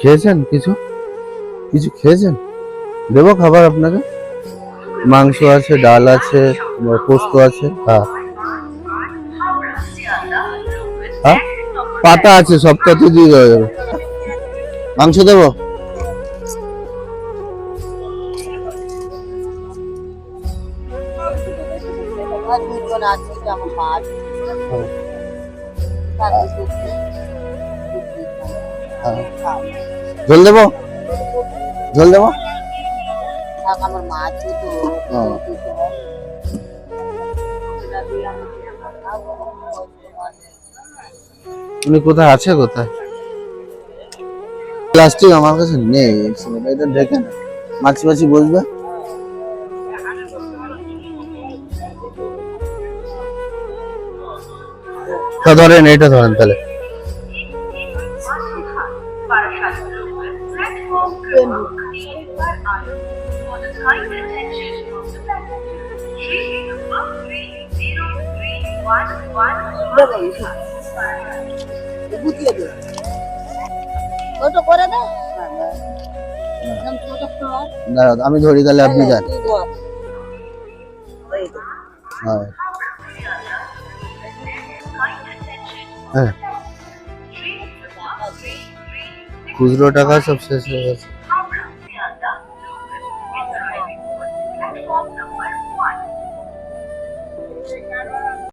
খেয়েছেন কিছু? কিছু খেয়েছেন? দেবো খাবার আপনাকে। মাংস আছে, ডাল আছে, পোস্ত আছে। হ্যাঁ। হ্যাঁ? পাতা আছে সবটাতে দিয়ে দেওয়া যাবে। মাংস দেবো? আমার মা ঝোল দেবো? ঝোল দেবো? আমার মা তো। হ্যাঁ। হয়। উনি কোথায়? আছে কোথায়? প্লাস্টিক আমার কাছে নেই এটা দেখে না। মাছি মাছি বসবে? ধরেন এটা ধরেন তাহলে। আমি ধরি তাহলে আপনি যান ধর। হ্যাঁ হ্যাঁ খুচরো টাকা সব শেষ হয়ে গেছে